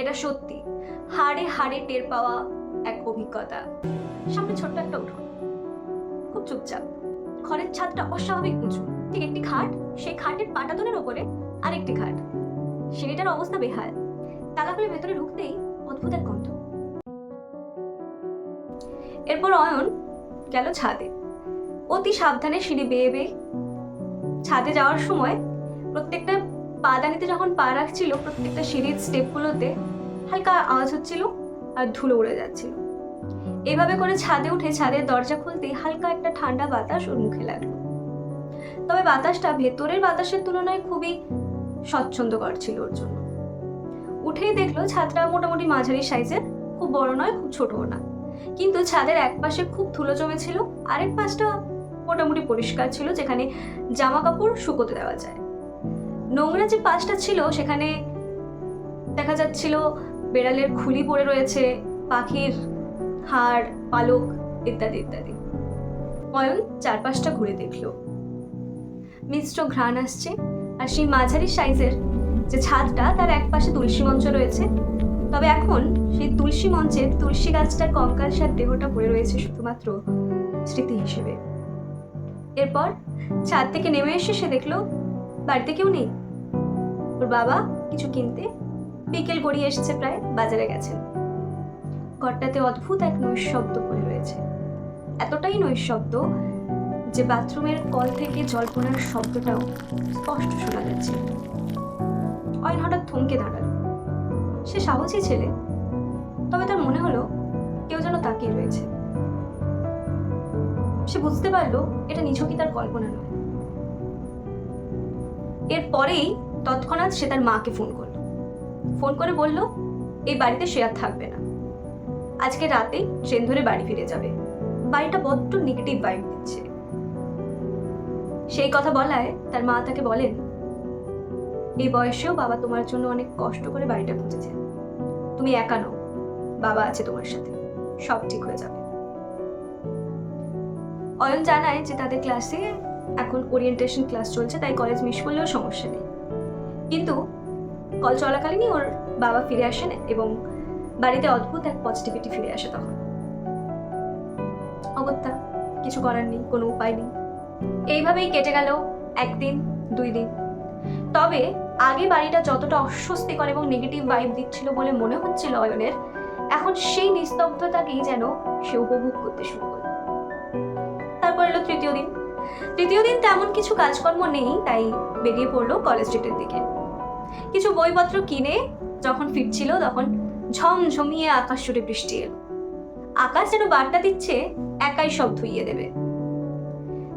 এটা সত্যি। হাড়ে হাড়ে টের পাওয়া এক অভিজ্ঞতা। সামনে ছোট্ট একটা উঠোন। খুব চুপচাপ। ঘরের ছাদটা অস্বাভাবিক উঁচু। ঠিক একটি খাট, সেই খাটের পাটাতনের ওপরে আরেকটি খাট। সিঁড়িটার অবস্থা বেহাল। তালা খুলে ভেতরে ঢুকতেই অদ্ভুত এক গন্ধ। এরপর অয়ন গেল ছাদে। অতি সাবধানে সিঁড়ি বেয়ে বেয়ে ছাদে যাওয়ার সময় প্রত্যেকটা পা পাদানিতে যখন পা রাখছিল, প্রত্যেকটা সিঁড়ির স্টেপগুলোতে হালকা আওয়াজ হচ্ছিল আর ধুলো উড়ে যাচ্ছিল। এভাবে করে ছাদে উঠে ছাদের দরজা খুলতেই হালকা একটা ঠান্ডা বাতাস ওর মুখে লাগল। তবে বাতাসটা ভেতরের বাতাসের তুলনায় খুবই স্বচ্ছন্দকর ছিল ওর জন্য। উঠেই দেখল ছাদটা মোটামুটি মাঝারি সাইজের, খুব বড় নয়, খুব ছোটও না। কিন্তু ছাদের এক পাশে খুব ধুলো জমেছিল, আরেক পাশটা মোটামুটি পরিষ্কার ছিল, যেখানে জামা কাপড় শুকোতে দেওয়া যায়। নোংরা যে পাশটা ছিল, সেখানে দেখা যাচ্ছিল বেড়ালের খুলি পড়ে রয়েছে, পাখির হাড়, পালক ইত্যাদি ইত্যাদি। অয়ন চারপাশটা ঘুরে দেখল। মিশ্র ঘ্রাণ আসছে আর সেই মাঝারি সাইজের যে ছাদটা, তার এক পাশে তুলসী মঞ্চ রয়েছে। তবে এখন সেই তুলসী মঞ্চের তুলসী গাছটার কঙ্কাল সার দেহটা পড়ে রয়েছে শুধুমাত্র স্মৃতি হিসেবে। এরপর ছাদ থেকে নেমে এসে সে দেখল, বাড়িতে কেউ নেই। ওর বাবা কিছু কিনতে বিকেল গড়িয়ে এসেছে প্রায় বাজারে গেছেন ঘরটাতে অদ্ভুত এক নৈশব্দ পড়ে রয়েছে। এতটাই নৈশব্দ যে বাথরুমের কল থেকে জল পড়ার শব্দটাও স্পষ্ট শোনা যাচ্ছে। অয়ন হঠাৎ থমকে দাঁড়াল। সে সাহসী ছেলে। তবে তার মনে হলো কেউ যেন তাকিয়ে রয়েছে। সে বুঝতে পারল এটা নিছকই তার কল্পনা নয়। এরপরেই তৎক্ষণাৎ সে তার মাকে ফোন করল। ফোন করে বলল, এই বাড়িতে সে আর থাকবে না। আজকে রাতে ট্রেন ধরে বাড়ি ফিরে যাবে। বাড়িটা বড্ড নেগেটিভ ভাইব দিচ্ছে। সেই কথা বলায় তার মা তাকে বলেন, এই বয়সেও বাবা তোমার জন্য অনেক কষ্ট করে বাড়িটা খুঁজেছে। তুমি একা নও, বাবা আছে তোমার সাথে। সব ঠিক হয়ে যাবে। অয়ন জানায় যে তাদের ক্লাসে এখন ওরিয়েন্টেশন ক্লাস চলছে, তাই কলেজ মিস করলেও সমস্যা নেই। কিন্তু কল চলাকালীনই ওর বাবা ফিরে আসেন এবং বাড়িতে অদ্ভুত এক পজিটিভিটি ফিরে আসে তখন। অগত্যা, কিছু করার নেই, কোনো উপায় নেই। এইভাবেই কেটে গেল একদিন, দুই দিন। তবে আগে বাড়িটা যতটা অস্বস্তিকর এবং নেগেটিভ ভাইব দিচ্ছিল বলে মনে হচ্ছিল অয়নের, এখন সেই নিস্তব্ধতাকেই যেন সে উপভোগ করতে শুরু করল। তারপর এলো তৃতীয় দিন। তৃতীয় দিন তেমন কিছু কাজকর্ম নেই, তাই বেরিয়ে পড়ল কলেজ স্ট্রিটের দিকে। কিছু বইপত্র কিনে যখন ফিরছিল তখন ঝমঝমিয়ে আকাশ জুড়ে বৃষ্টি এলো। আকাশ যেন বার্তা দিচ্ছে, একাই সব ধুইয়ে দেবে।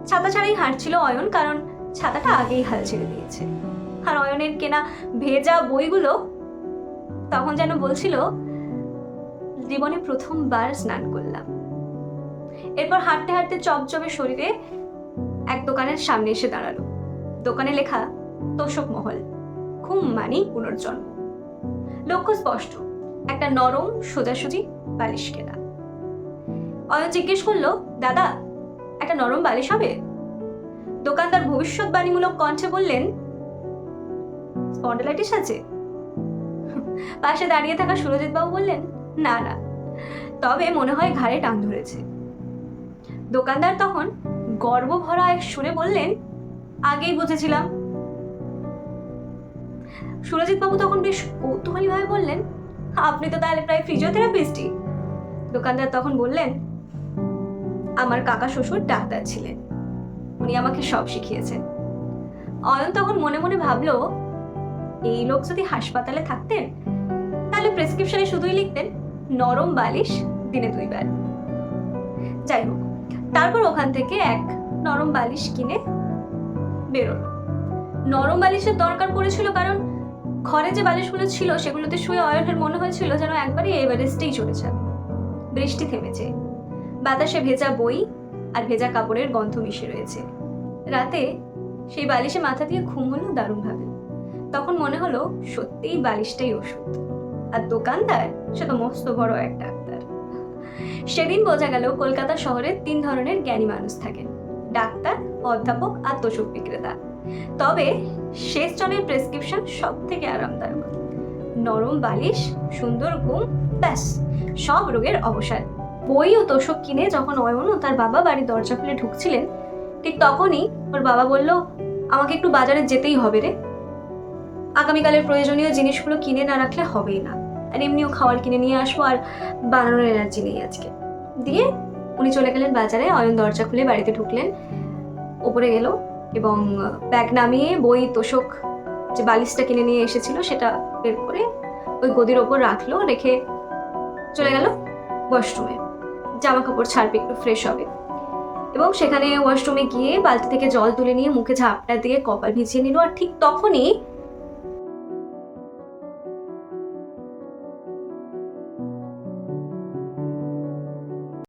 ছাতা ছাড়াই হাঁটছিল অয়ন, কারণ ছাতাটা আগেই হাল ছেড়ে দিয়েছে। আর অয়নের কেনা ভেজা বইগুলো তখন যেন বলছিল, জীবনে প্রথমবার স্নান করলাম। এরপর হাঁটতে হাঁটতে চপচপে শরীরে এক দোকানের সামনে এসে দাঁড়াল। দোকানে লেখা তোষক মহল ঘুম মানেই পুনর্জন্ম। লক্ষ্য স্পষ্ট, একটা নরম সোজাসুজি বালিশ কেনা। অয়ন জিজ্ঞেস করল, দাদা, একটা নরম বালিশ হবে? দোকানদার ভবিষ্যৎবাণীমূলক কণ্ঠে বললেন, স্পন্ডলাইটিস আছে? পাশে দাঁড়িয়ে থাকা সুরজিৎ বাবু বললেন, না না, তবে মনে হয় ঘাড়ে টান ধরেছে। দোকানদার তখন গর্ব ভরা এক সুরে বললেন, আগেই বুঝেছিলাম। সুরজিৎ বাবু তখন বেশ কৌতূহলীভাবে বললেন, আপনি তো তাহলে প্রায় ফিজিওথেরাপিস্টই দোকানদার তখন বললেন, আমার কাকা শ্বশুর ডাক্তার ছিলেন। উনি আমাকে সব শিখিয়েছেন। অয়ন তখন মনে মনে ভাবলো, এই লোক যদি হাসপাতালে থাকতেন, তাহলে প্রেসক্রিপশনে শুধুই লিখতেন, নরম বালিশ দিনে দুইবার। যাই হোক, তারপর ওখান থেকে এক নরম বালিশ কিনে বেরোলো। নরম বালিশের দরকার পড়েছিল কারণ ঘরে যে বালিশগুলো ছিল, সেগুলোতে শুয়ে অয়নের মনে হয়েছিল যেন একবারই এভারেস্টেই চলে বৃষ্টি থেমেছে। বাতাসে ভেজা বই আর ভেজা কাপড়ের গন্ধ মিশে রয়েছে। রাতে সেই বালিশে মাথা দিয়ে ঘুম হলো দারুণভাবে। তখন মনে হলো, সত্যিই বালিশটাই ওষুধ। আর দোকানদার, সে তো মস্ত বড় এক ডাক্তার। সেদিন বোঝা গেল, কলকাতা শহরে তিন ধরনের জ্ঞানী মানুষ থাকেন। ডাক্তার, অধ্যাপক আর তোষক বিক্রেতা তবে শেষ জনের প্রেসক্রিপশন সব থেকে আরামদায়ক। নরম বালিশ, সুন্দর ঘুম, ব্যাস, সব রোগের অবসান। বই ও তোষক কিনে যখন অয়ন ও তার বাবা বাড়ির দরজা খুলে ঢুকছিলেন, ঠিক তখনই ওর বাবা বলল, আমাকে একটু বাজারে যেতেই হবে রে। আগামীকালের প্রয়োজনীয় জিনিসগুলো কিনে না রাখলে হবেই না। আর এমনিও খাবার কিনে নিয়ে আসব আর বানানোর এনার্জি নেই আজকে। দিয়ে উনি চলে গেলেন বাজারে। অয়ন দরজা খুলে বাড়িতে ঢুকলেন। ওপরে গেল। এবং ব্যাগ নামিয়ে বই, তোষক যে বালিশটা কিনে নিয়ে এসেছিল সেটা বের করে ওই গদির ওপর রাখল, রেখে চলে গেল ওয়াশরুমে। জামা কাপড় ছাড়বে, একটু ফ্রেশ হবে। এবং সেখানে ওয়াশরুমে গিয়ে বালতি থেকে জল তুলে নিয়ে মুখে ঝাপটা দিয়ে কপাল ভিজিয়ে নিল। আর ঠিক তখনই